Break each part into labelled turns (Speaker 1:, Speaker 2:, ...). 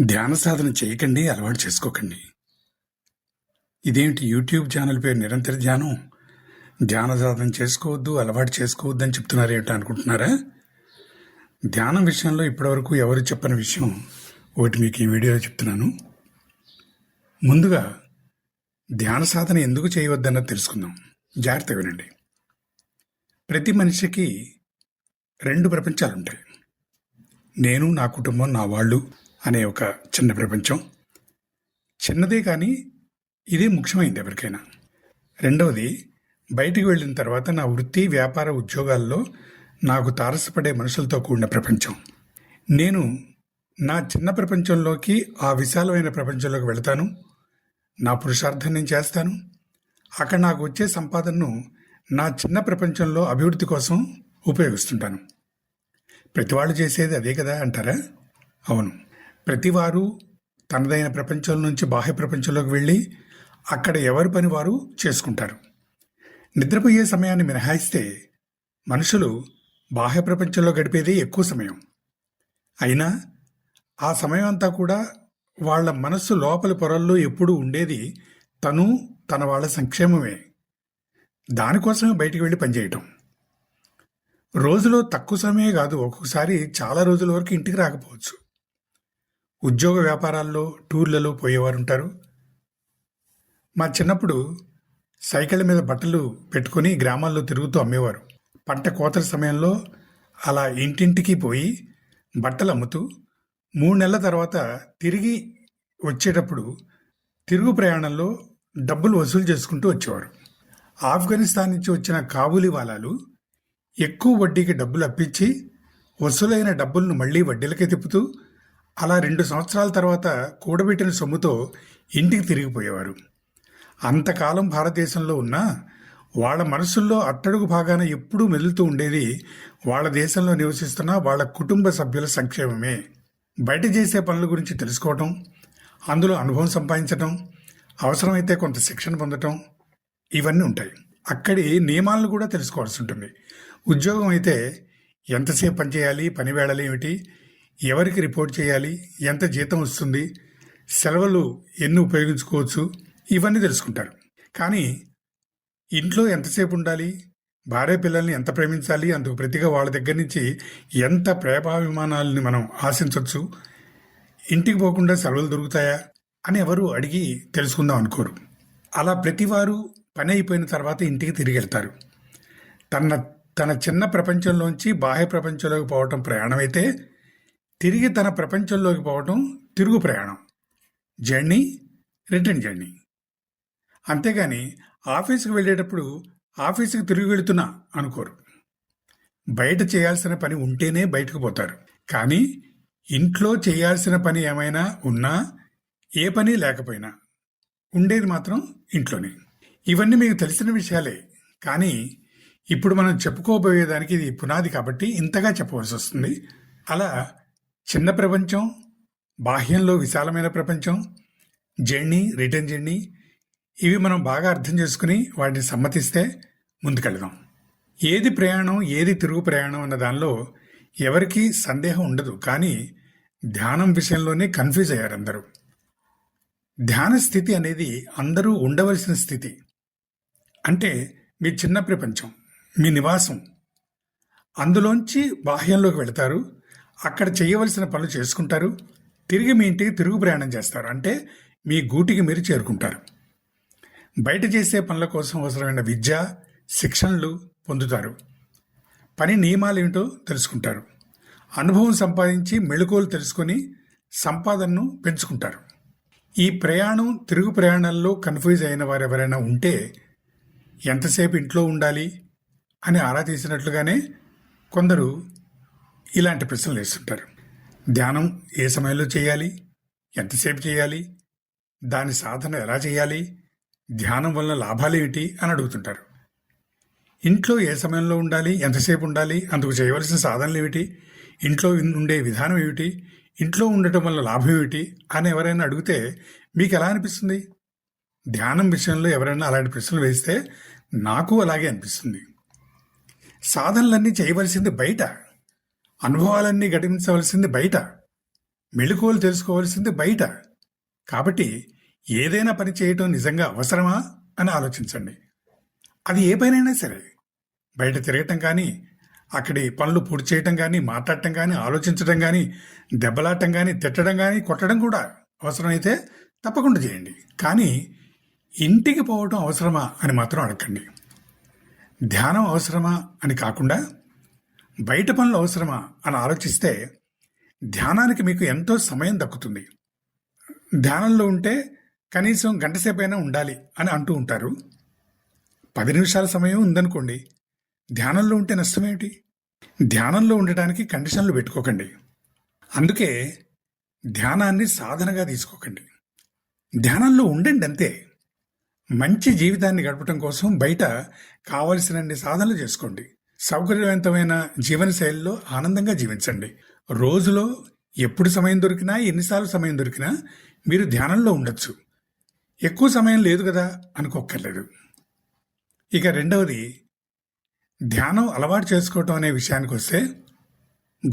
Speaker 1: ధ్యాన సాధన చేయకండి అలవాటు చేసుకోకండి. ఇదేమిటి యూట్యూబ్ ఛానల్ పేరు నిరంతర ధ్యానం? ధ్యాన సాధన చేసుకోవద్దు అలవాటు చేసుకోవద్దు అని చెప్తున్నారు ఏంటో అనుకుంటున్నారా? ధ్యానం విషయంలో ఇప్పటివరకు ఎవరు చెప్పని విషయం ఒకటి మీకు ఈ వీడియోలో చెప్తున్నాను. ముందుగా ధ్యాన సాధన ఎందుకు చేయవద్దన్నది తెలుసుకుందాం. జాగ్రత్త వినండి. ప్రతి మనిషికి రెండు ప్రపంచాలు ఉంటాయి నేను నా కుటుంబం నా వాళ్ళు అనే ఒక చిన్న ప్రపంచం. చిన్నదే కానీ ఇదే ముఖ్యమైంది ఎవరికైనా. రెండవది బయటికి వెళ్ళిన తర్వాత నా వృత్తి వ్యాపార ఉద్యోగాల్లో నాకు తారసపడే మనుషులతో కూడిన ప్రపంచం. నేను నా చిన్న ప్రపంచంలోకి ఆ విశాలమైన ప్రపంచంలోకి వెళతాను. నా పురుషార్థం నేను చేస్తాను. అక్కడ నాకు వచ్చే సంపాదనను నా చిన్న ప్రపంచంలో అభివృద్ధి కోసం ఉపయోగిస్తుంటాను. ప్రతివాళ్ళు చేసేది అదే కదా అంటారా? అవును. ప్రతివారు తనదైన ప్రపంచం నుంచి బాహ్య ప్రపంచంలోకి వెళ్ళి అక్కడ ఎవరి పని వారు చేసుకుంటారు. నిద్రపోయే సమయాన్ని మినహాయిస్తే మనుషులు బాహ్య ప్రపంచంలో గడిపేది ఎక్కువ సమయం. అయినా ఆ సమయం అంతా కూడా వాళ్ళ మనస్సు లోపలి పొరల్లో ఎప్పుడూ ఉండేది తను తన వాళ్ళ సంక్షేమమే. దానికోసమే బయటికి వెళ్ళి పనిచేయటం. రోజులో తక్కువ సమయమే కాదు ఒక్కొక్కసారి చాలా రోజుల వరకు ఇంటికి రాకపోవచ్చు. ఉద్యోగ వ్యాపారాల్లో టూర్లలో పోయేవారు ఉంటారు మా చిన్నప్పుడు సైకిళ్ళ మీద బట్టలు పెట్టుకొని గ్రామాల్లో తిరుగుతూ అమ్మేవారు. పంట కోతల సమయంలో అలా ఇంటింటికి పోయి బట్టలు అమ్ముతూ మూడు నెలల తర్వాత తిరిగి వచ్చేటప్పుడు తిరుగు ప్రయాణంలో డబ్బులు వసూలు చేసుకుంటూ వచ్చేవారు. ఆఫ్ఘనిస్తాన్ నుంచి వచ్చిన కాబూలి వాలాలు ఎక్కువ వడ్డీకి డబ్బులు అప్పించి వసూలైన డబ్బులను మళ్ళీ వడ్డీలకే తిప్పుతూ అలా రెండు సంవత్సరాల తర్వాత కూడబెట్టిన సొమ్ముతో ఇంటికి తిరిగిపోయేవారు. అంతకాలం భారతదేశంలో ఉన్న వాళ్ళ మనసుల్లో అట్టడుగు భాగాన ఎప్పుడూ మెదులుతూ ఉండేది వాళ్ళ దేశంలో నివసిస్తున్న వాళ్ళ కుటుంబ సభ్యుల సంక్షేమమే. బయట చేసే పనుల గురించి తెలుసుకోవటం అందులో అనుభవం సంపాదించటం అవసరమైతే కొంత శిక్షణ పొందటం ఇవన్నీ ఉంటాయి. అక్కడి నియమాలను కూడా తెలుసుకోవాల్సి ఉంటుంది. ఉద్యోగం అయితే ఎంతసేపు పనిచేయాలి పని వేళలు ఏమిటి ఎవరికి రిపోర్ట్ చేయాలి? ఎంత జీతం వస్తుంది? సెలవులు ఎన్ని ఉపయోగించుకోవచ్చు? ఇవన్నీ తెలుసుకుంటారు. కానీ ఇంట్లో ఎంతసేపు ఉండాలి? భార్య పిల్లల్ని ఎంత ప్రేమించాలి? అందుకు ప్రతిగా వాళ్ళ దగ్గర నుంచి ఎంత ప్రేమాభిమానాలని మనం ఆశించవచ్చు ఇంటికి పోకుండా సెలవులు దొరుకుతాయా? అని ఎవరు అడిగి తెలుసుకుందాం అనుకోరు. అలా ప్రతివారు పని అయిపోయిన తర్వాత ఇంటికి తిరిగి వెళ్తారు. తన తన చిన్న ప్రపంచంలోంచి బాహ్య ప్రపంచంలోకి పోవటం ప్రయాణం అయితే తిరిగి తన ప్రపంచంలోకి పోవటం తిరుగు ప్రయాణం. Journey return journey. అంతేగాని ఆఫీస్కి వెళ్ళేటప్పుడు ఆఫీస్కి తిరిగి వెళుతున్నా అనుకోరు. బయట చేయాల్సిన పని ఉంటేనే బయటకు పోతారు. కానీ ఇంట్లో చేయాల్సిన పని ఏమైనా ఉన్నా ఏ పని లేకపోయినా ఉండేది మాత్రం ఇంట్లోనే. ఇవన్నీ మీకు తెలిసిన విషయాలే. కానీ ఇప్పుడు మనం చెప్పుకోబోయేదానికి ఇది పునాది కాబట్టి ఇంతగా చెప్పవలసి వస్తుంది. అలా చిన్న ప్రపంచం బాహ్యంలో విశాలమైన ప్రపంచం జర్నీ రిటర్న్ జర్నీ ఇవి మనం బాగా అర్థం చేసుకుని వాటిని సమ్మతిస్తే ముందుకెళ్దాం. ఏది ప్రయాణం ఏది తిరుగు ప్రయాణం అన్న దానిలో ఎవరికీ సందేహం ఉండదు. కానీ ధ్యానం విషయంలోనే కన్ఫ్యూజ్ అయ్యారు అందరూ. ధ్యాన స్థితి అనేది అందరూ ఉండవలసిన స్థితి. అంటే మీ చిన్న ప్రపంచం మీ నివాసం. అందులోంచి బాహ్యంలోకి వెళతారు. అక్కడ చేయవలసిన పనులు చేసుకుంటారు. తిరిగి మీ ఇంటికి తిరుగు ప్రయాణం చేస్తారు. అంటే మీ గూటికి మీరు చేరుకుంటారు. బయట చేసే పనుల కోసం అవసరమైన విద్య శిక్షణలు పొందుతారు. పని నియమాలు ఏమిటో తెలుసుకుంటారు. అనుభవం సంపాదించి మెళుకువలు తెలుసుకొని సంపాదనను పెంచుకుంటారు. ఈ ప్రయాణం తిరుగు ప్రయాణాల్లో కన్ఫ్యూజ్ అయిన వారు ఎవరైనా ఉంటే ఎంతసేపు ఇంట్లో ఉండాలి అని ఆరా తీసినట్లుగానే కొందరు ఇలాంటి ప్రశ్నలు వేస్తుంటారు. ధ్యానం ఏ సమయంలో చేయాలి? ఎంతసేపు చేయాలి? దాని సాధన ఎలా చేయాలి? ధ్యానం వల్ల లాభాలు ఏమిటి? అని అడుగుతుంటారు. ఇంట్లో ఏ సమయంలో ఉండాలి? ఎంతసేపు ఉండాలి? అందుకు చేయవలసిన సాధనలు ఏమిటి? ఇంట్లో ఉండే విధానం ఏమిటి? ఇంట్లో ఉండటం వల్ల లాభం ఏమిటి? అని ఎవరైనా అడిగితే మీకు ఎలా అనిపిస్తుంది? ధ్యానం విషయంలో ఎవరైనా అలాంటి ప్రశ్నలు వేస్తే నాకు అలాగే అనిపిస్తుంది. సాధనలన్నీ చేయవలసింది బయట. అనుభవాలన్నీ ఘటించవలసింది బయట. మెళుకువలు తెలుసుకోవాల్సింది బయట. కాబట్టి ఏదైనా పని చేయటం నిజంగా అవసరమా అని ఆలోచించండి. అది ఏ పనైనా సరే. బయట తిరగటం కానీ అక్కడి పనులు పూర్తి చేయటం కానీ మాట్లాడటం కానీ ఆలోచించడం కానీ దెబ్బలాటం కానీ తిట్టడం కానీ కొట్టడం కూడా అవసరమైతే తప్పకుండా చేయండి. కానీ ఇంటికి పోవటం అవసరమా అని మాత్రం అడగండి ధ్యానం అవసరమా అని కాకుండా బయట పనులు అవసరమా అని ఆలోచిస్తే ధ్యానానికి మీకు ఎంతో సమయం దక్కుతుంది. ధ్యానంలో ఉంటే కనీసం గంటసేపైనా ఉండాలి అని అంటూ ఉంటారు. పది నిమిషాల సమయం ఉందనుకోండి ధ్యానంలో ఉంటే నష్టమేమిటి? ధ్యానంలో ఉండటానికి కండిషన్లు పెట్టుకోకండి. అందుకే ధ్యానాన్ని సాధనగా తీసుకోకండి. ధ్యానంలో ఉండండి అంతే. మంచి జీవితాన్ని గడపడం కోసం బయట కావలసినన్ని సాధనలు చేసుకోండి. సౌకర్యవంతమైన జీవన శైలిలో ఆనందంగా జీవించండి. రోజులో ఎప్పుడు సమయం దొరికినా ఎన్నిసార్లు సమయం దొరికినా మీరు ధ్యానంలో ఉండొచ్చు. ఎక్కువ సమయం లేదు కదా అనుకోక్కర్లేదు. ఇక రెండవది ధ్యానం అలవాటు చేసుకోవటం అనే విషయానికి వస్తే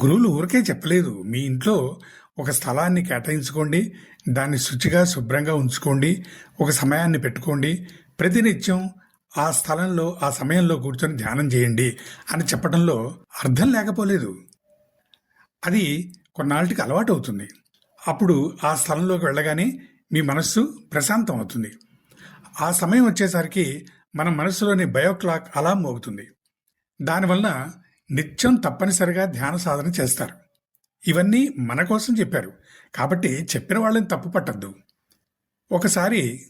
Speaker 1: గురువులు ఊరికే చెప్పలేదు. మీ ఇంట్లో ఒక స్థలాన్ని కేటాయించుకోండి దాన్ని శుచిగా శుభ్రంగా ఉంచుకోండి ఒక సమయాన్ని పెట్టుకోండి. ప్రతినిత్యం ఆ స్థలంలో ఆ సమయంలో కూర్చొని ధ్యానం చేయండి అని చెప్పడంలో అర్థం లేకపోలేదు. అది కొన్నాళ్ళకి అలవాటు అవుతుంది అప్పుడు ఆ స్థలంలోకి వెళ్ళగానే మీ మనస్సు ప్రశాంతం అవుతుంది ఆ సమయం వచ్చేసరికి మన మనస్సులోని బయోక్లాక్ అలా మోగుతుంది. దానివలన నిత్యం తప్పనిసరిగా ధ్యాన సాధన చేస్తారు. ఇవన్నీ మన కోసం చెప్పారు. కాబట్టి చెప్పిన వాళ్ళని తప్పు పట్టద్దు. ఒకసారి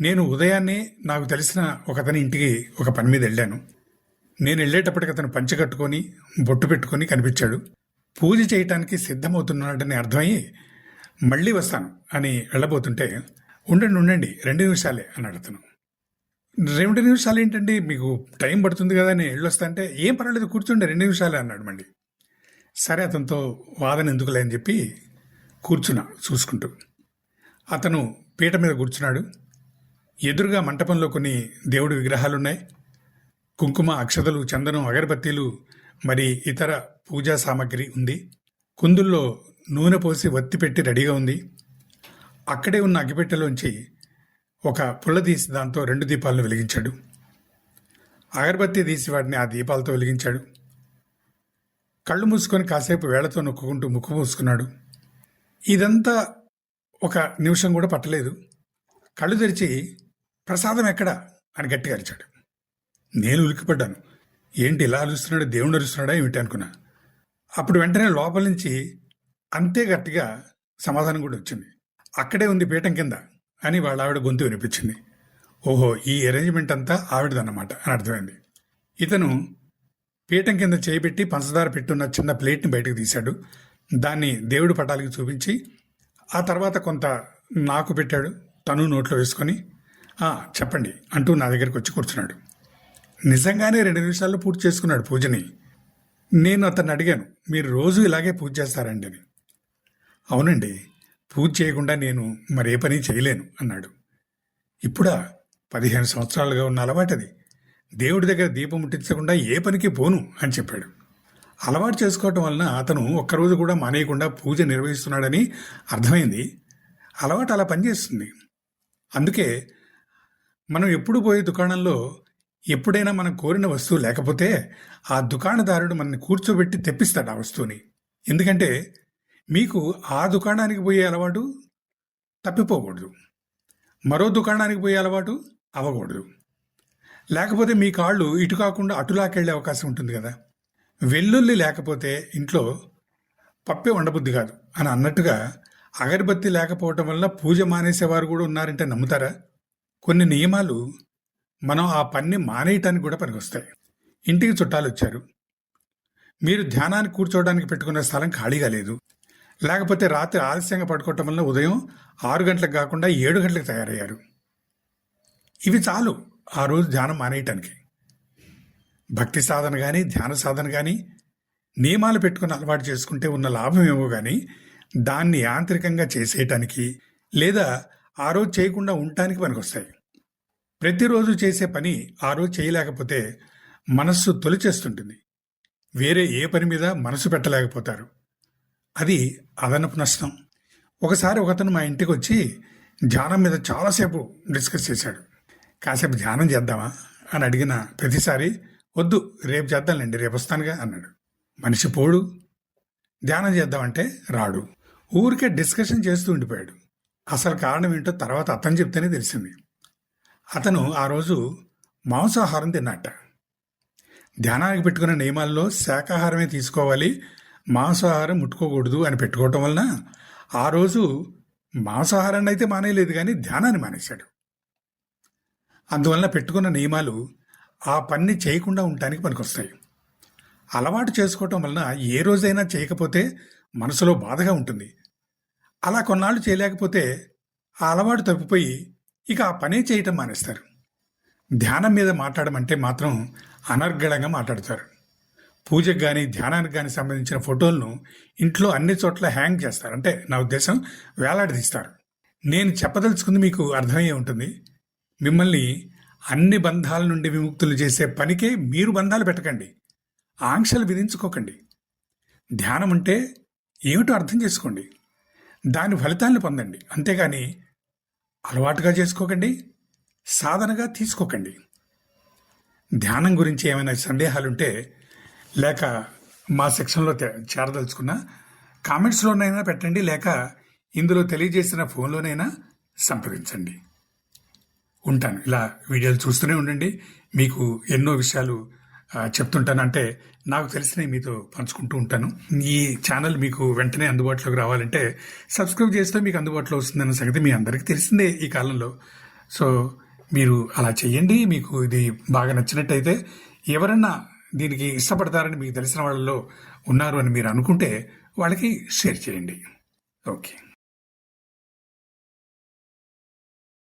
Speaker 1: నేను ఉదయాన్నే నాకు తెలిసిన ఒకతని ఇంటికి ఒక పని మీద వెళ్ళాను. నేను వెళ్ళేటప్పటికి అతను పంచె కట్టుకొని బొట్టు పెట్టుకొని కనిపించాడు. పూజ చేయటానికి సిద్ధమవుతున్నాడని అర్థమయ్యి మళ్ళీ వస్తాను అని వెళ్ళబోతుంటే ఉండండి ఉండండి రెండు నిమిషాలే అన్నాడు అతను. రెండు నిమిషాలు ఏంటండి? మీకు టైం పడుతుంది కదా నేను వెళ్ళొస్తా అంటే ఏం పర్వాలేదు కూర్చుండే రెండు నిమిషాలే అన్నాడు మళ్ళీ. సరే అతనితో వాదన ఎందుకులే అని చెప్పి కూర్చున్నా చూసుకుంటూ. అతను పీట మీద కూర్చున్నాడు. ఎదురుగా మంటపంలో కొన్ని దేవుడి విగ్రహాలున్నాయి. కుంకుమ అక్షతలు చందనం అగరబత్తీలు మరి ఇతర పూజా సామాగ్రి ఉంది. కుందుల్లో నూనె పోసి వత్తి పెట్టి రెడీగా ఉంది. అక్కడే ఉన్న అగ్గిపెట్టెలోంచి ఒక పుల్ల తీసి దాంతో రెండు దీపాలను వెలిగించాడు. అగరబత్తి తీసి వాటిని ఆ దీపాలతో వెలిగించాడు. కళ్ళు మూసుకొని కాసేపు వేళతో నొక్కుంటూ ముక్కు మూసుకున్నాడు. ఇదంతా ఒక నిమిషం కూడా పట్టలేదు. కళ్ళు తెరిచి ప్రసాదం ఎక్కడా? అని గట్టిగా అరిచాడు. నేను ఉలిక్కిపడ్డాను. ఏంటి ఇలా అరుస్తున్నాడు? దేవుడు అరుస్తున్నాడా? ఏమిటి అనుకున్నా. అప్పుడు వెంటనే లోపల నుంచి అంతే గట్టిగా సమాధానం కూడా వచ్చింది. అక్కడే ఉంది పీఠం కింద అని వాళ్ళ ఆవిడ గొంతు వినిపించింది. ఓహో ఈ అరేంజ్మెంట్ అంతా ఆవిడదన్నమాట అని అర్థమైంది. ఇతను పీఠం కింద చేయిబెట్టి పంచదార పెట్టున్న చిన్న ప్లేట్ని బయటకు తీశాడు. దాన్ని దేవుడి పటాలకి చూపించి ఆ తర్వాత కొంత నాకు పెట్టాడు. తను నోట్లో వేసుకొని చెప్పండి అంటూ నా దగ్గరికి వచ్చి కూర్చున్నాడు. నిజంగానే రెండు నిమిషాల్లో పూర్తి చేసుకున్నాడు పూజని. నేను అతన్ని అడిగాను మీరు రోజు ఇలాగే పూజ చేస్తారండి అని. అవునండి పూజ చేయకుండా నేను మరే పని చేయలేను అన్నాడు. ఇప్పుడా పదిహేను సంవత్సరాలుగా ఉన్న అలవాటది. దేవుడి దగ్గర దీపం ముట్టించకుండా ఏ పనికి పోను అని చెప్పాడు. అలవాటు చేసుకోవటం వలన అతను ఒక్కరోజు కూడా మానేయకుండా పూజ నిర్వహిస్తున్నాడని అర్థమైంది. అలవాటు అలా పనిచేస్తుంది. అందుకే మనం ఎప్పుడు పోయే దుకాణంలో ఎప్పుడైనా మనం కోరిన వస్తువు లేకపోతే ఆ దుకాణదారుడు మనని కూర్చోబెట్టి తెప్పిస్తాడు ఆ వస్తువుని. ఎందుకంటే మీకు ఆ దుకాణానికి పోయే అలవాటు తప్పిపోకూడదు. మరో దుకాణానికి పోయే అలవాటు అవ్వకూడదు. లేకపోతే మీ కాళ్ళు ఇటు కాకుండా అటులాకెళ్ళే అవకాశం ఉంటుంది కదా. వెల్లుల్లి లేకపోతే ఇంట్లో పప్పే ఉండబుద్ధి కాదు. అని అన్నట్టుగా అగరబత్తి లేకపోవటం వల్ల పూజ మానేసేవారు కూడా ఉన్నారంటే నమ్ముతారా? కొన్ని నియమాలు మనం ఆ పని మానేయటానికి కూడా పనికొస్తాయి. ఇంటికి చుట్టాలు వచ్చారు మీరు ధ్యానానికి కూర్చోవడానికి పెట్టుకున్న స్థలం ఖాళీగా లేదు. లేకపోతే రాత్రి ఆలస్యంగా పడుకోవటం వల్ల ఉదయం ఆరు గంటలకు కాకుండా ఏడు గంటలకు తయారయ్యారు. ఇవి చాలు ఆ రోజు ధ్యానం మానేయటానికి. భక్తి సాధన కానీ ధ్యాన సాధన కానీ నియమాలు పెట్టుకుని అలవాటు చేసుకుంటే ఉన్న లాభం ఏమో కానీ దాన్ని యాంత్రికంగా చేసేయటానికి లేదా ఆ రోజు చేయకుండా ఉండటానికి పనికొస్తాయి. ప్రతిరోజు చేసే పని ఆ రోజు చేయలేకపోతే మనస్సు తొలిచేస్తుంటుంది. వేరే ఏ పని మీద మనసు పెట్టలేకపోతారు. అది అదనపు నష్టం. ఒకసారి ఒకతను మా ఇంటికి వచ్చి ధ్యానం మీద చాలాసేపు డిస్కస్ చేశాడు. కాసేపు ధ్యానం చేద్దామా? అని అడిగిన ప్రతిసారి వద్దు రేపు చేద్దాంలేండి రేపు వస్తానుగా అన్నాడు. మనిషి పోడు. ధ్యానం చేద్దామంటే రాడు. ఊరికే డిస్కషన్ చేస్తూ ఉండిపోయాడు. అసలు కారణం ఏంటో తర్వాత అతను చెప్తేనే తెలిసింది. అతను ఆ రోజు మాంసాహారం తిన్నట్ట ధ్యానానికి పెట్టుకున్న నియమాల్లో శాకాహారమే తీసుకోవాలి మాంసాహారం ముట్టుకోకూడదు అని పెట్టుకోవటం వలన ఆ రోజు మాంసాహారాన్ని అయితే మానేయలేదు కానీ ధ్యానాన్ని మానేశాడు. అందువలన పెట్టుకున్న నియమాలు ఆ పని చేయకుండా ఉండటానికి పనికొస్తాయి. అలవాటు చేసుకోవటం వలన ఏ రోజైనా చేయకపోతే మనసులో బాధగా ఉంటుంది. అలా కొన్నాళ్ళు చేయలేకపోతే ఆ అలవాటు తప్పిపోయి ఇక ఆ పనే చేయటం మానేస్తారు. ధ్యానం మీద మాట్లాడమంటే మాత్రం అనర్గళంగా మాట్లాడతారు. పూజకు కానీ ధ్యానానికి కానీ సంబంధించిన ఫోటోలను ఇంట్లో అన్ని చోట్ల హ్యాంగ్ చేస్తారు. అంటే నా ఉద్దేశం వేలాడదీస్తారు. నేను చెప్పదలుచుకుంది మీకు అర్థమయ్యే ఉంటుంది. మిమ్మల్ని అన్ని బంధాల నుండి విముక్తులు చేసే పనికే మీరు బంధాలు పెట్టకండి. ఆంక్షలు విధించుకోకండి. ధ్యానం అంటే ఏమిటో అర్థం చేసుకోండి. దాని ఫలితాలను పొందండి. అంతేగాని అలవాటుగా చేసుకోకండి సాధనగా తీసుకోకండి. ధ్యానం గురించి ఏమైనా సందేహాలుంటే లేక మా సెక్షన్లో చేరదలుచుకున్న కామెంట్స్లోనైనా పెట్టండి లేక ఇందులో తెలియజేసిన ఫోన్లోనైనా సంప్రదించండి. ఉంటాను. ఇలా వీడియోలు చూస్తూనే ఉండండి. మీకు ఎన్నో విషయాలు చెప్తుంటాను. అంటే నాకు తెలిసినవి మీతో పంచుకుంటూ ఉంటాను. ఈ ఛానల్ మీకు వెంటనే అందుబాటులోకి రావాలంటే సబ్స్క్రైబ్ చేస్తే మీకు అందుబాటులో వస్తుందన్న సంగతి మీ అందరికీ తెలిసిందే ఈ కాలంలో. సో మీరు అలా చేయండి మీకు ఇది బాగా నచ్చినట్టయితే ఎవరన్నా దీనికి ఇష్టపడతారని మీకు తెలిసిన వాళ్ళలో ఉన్నారు అని మీరు అనుకుంటే వాళ్ళకి షేర్ చేయండి. ఓకే.